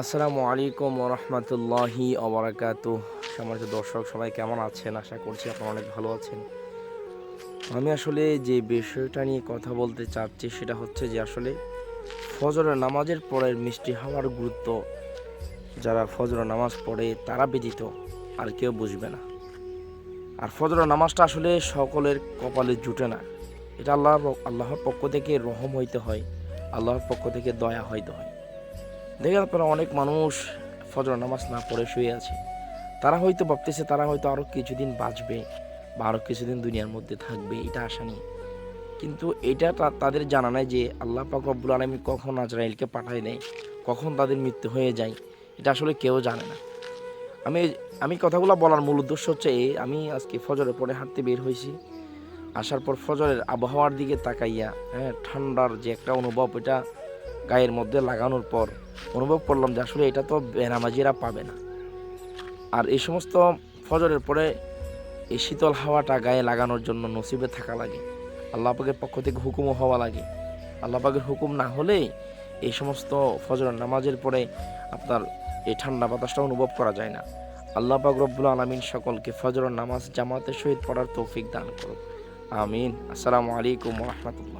আসসালামু আলাইকুম রহমতুল্লাহি অবরাকাত সম্মানিত দর্শক, সবাই কেমন আছেন? আশা করছি আপনারা অনেক ভালো আছেন। আমি আসলে যে বিষয়টা নিয়ে কথা বলতে চাচ্ছি সেটা হচ্ছে যে আসলে ফজরের নামাজের পরের মিষ্টি হওয়ার গুরুত্ব যারা ফজরের নামাজ পড়ে তারা ব্যতীত আর কেউ বুঝবে না। আর ফজরের নামাজটা আসলে সকলের কপালে জুটে না। এটা আল্লাহ, আল্লাহর পক্ষ থেকে রহম হইতে হয়, আল্লাহর পক্ষ থেকে দয়া হইতে হয়। দেখেন আপনারা অনেক মানুষ ফজর নামাজ না পড়ে শুয়ে আছে। তারা হয়তো ভাবতেছে তারা হয়তো আরও কিছুদিন বাঁচবে বা আরও কিছুদিন দুনিয়ার মধ্যে থাকবে, এটা আশা নেই। কিন্তু এটা তাদের জানা নাই যে আল্লাহ পাক রব্বুল আলমী কখন আজরাইলকে পাঠায় দেয় কখন তাদের মৃত্যু হয়ে যায়, এটা আসলে কেউ জানে না। আমি আমি কথাগুলো বলার মূল উদ্দেশ্য হচ্ছে এই আমি আজকে ফজরের পরে হাঁটতে বের হয়েছি। আসার পর ফজরের আবহাওয়ার দিকে তাকাইয়া হ্যাঁ ঠান্ডার যে একটা অনুভব, এটা গায়ের মধ্যে লাগানোর পর অনুভব করলাম যে আসলে এটা তো বেনামাজিরা পাবে না। আর এই সমস্ত ফজরের পরে এই শীতল হাওয়াটা গায়ে লাগানোর জন্য নসিবে থাকা লাগে। আল্লাহ পাকের পক্ষ থেকে হুকুমও হওয়া লাগে। আল্লাহ পাকের হুকুম না হলে এই সমস্ত ফজরের নামাজের পরে আপনার এই ঠান্ডা বাতাসটা অনুভব করা যায় না। আল্লাহ পাক রব্বুল আলমিন সকলকে ফজরের নামাজ জামাতের সহিত পড়ার তৌফিক দান করুন। আমিন। আসসালামু আলাইকুম রহমতুল্লাহ।